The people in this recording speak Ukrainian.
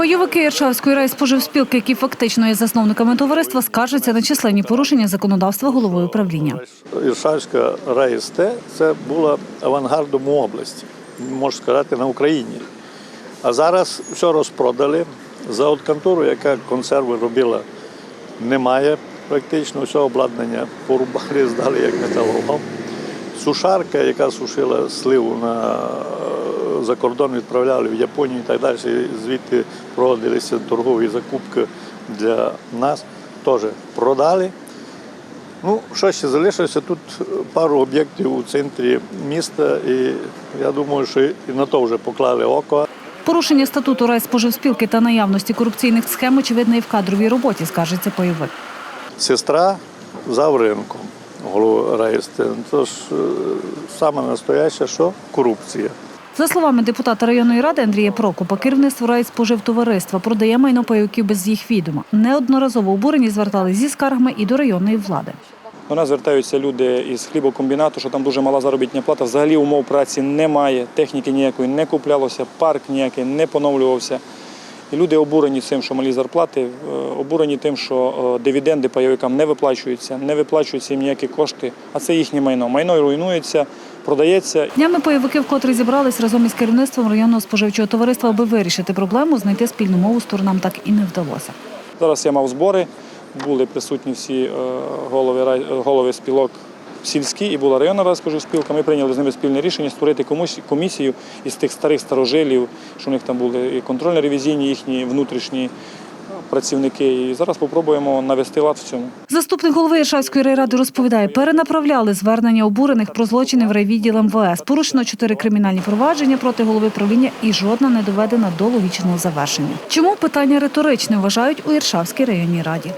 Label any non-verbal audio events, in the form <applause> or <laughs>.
Пайовики Іршавської райспоживспілки, які фактично є засновниками товариства, скаржаться на численні порушення законодавства головою управління. Іршавська РайСТ це була авангардом у області, можна сказати, на Україні. А зараз все розпродали. За от контору, яка консерви робила, немає практично все обладнання. Порубали, <laughs> здали як металолом. Сушарка, яка сушила сливу на е, за кордон, відправляли в Японію і так далі. Звідти проводилися торгові закупки для нас. Теж продали. Ну, що ще залишилося? Тут пару об'єктів у центрі міста, і я думаю, що і на то вже поклали око. Порушення статуту райспоживспілки та наявності корупційних схем очевидно і в кадровій роботі, скаржиться пайовик. Сестра за ринком, голову райсти. Тож е, саме настояще, що корупція. За словами депутата районної ради Андрія Прокопа, керівництво райспоживтовариства продає майно пайовиків без їх відома. Неодноразово обурені звертались зі скаргами і до районної влади. До нас звертаються люди із хлібокомбінату, що там дуже мала заробітна плата. Взагалі умов праці немає, техніки ніякої не куплялося, парк ніякий не поновлювався. І люди обурені цим, що малі зарплати, е, обурені тим, що е, дивіденди пайовикам не виплачуються, не виплачуються їм ніякі кошти, а це їхнє майно. Майно руйнується, продається Днями пайовики вкотре зібрались разом із керівництвом районного споживчого товариства, аби вирішити проблему, знайти спільну мову сторонам так і не вдалося. Зараз я мав збори, були присутні всі е, голови, е, голови спілок сільські і була районна розпоживспілка. Ми прийняли з ними спільне рішення створити комусь- комісію із тих старих старожилів, що у них там були і контрольно-ревізійні їхні внутрішні працівники. І зараз спробуємо навести лад в цьому. Заступник голови Іршавської райради розповідає, перенаправляли звернення обурених про злочини в райвідділ МВС. Порушено чотири кримінальні провадження проти голови правління і жодна не доведена до логічного завершення. Чому питання риторичне вважають у Іршавській районній раді?